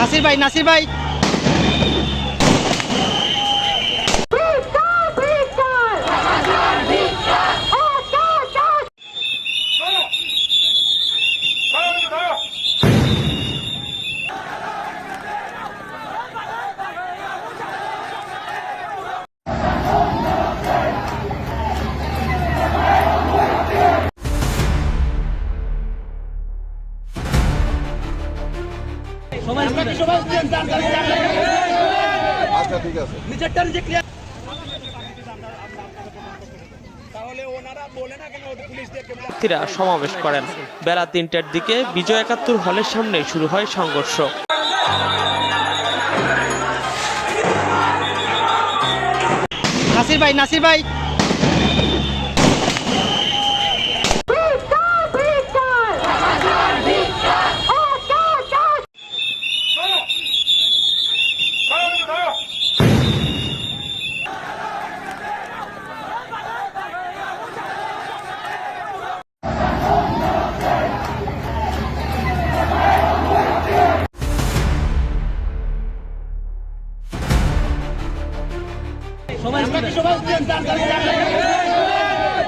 নাসির ভাই নাসির ভাই। আচ্ছা ঠিক আছে। প্রার্থীরা সমাবেশ করেন। বেলা তিনটার দিকে বিজয় একাত্তর হলের সামনে শুরু হয় সংঘর্ষ। নাসির ভাই নাসির ভাই।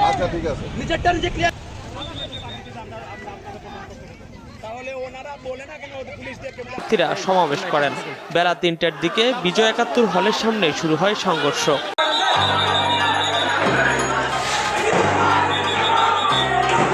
আচ্ছা ঠিক আছে। প্রার্থীরা সমাবেশ করেন। বেলা তিনটার দিকে বিজয় একাত্তর হলের সামনে শুরু হয় সংঘর্ষ।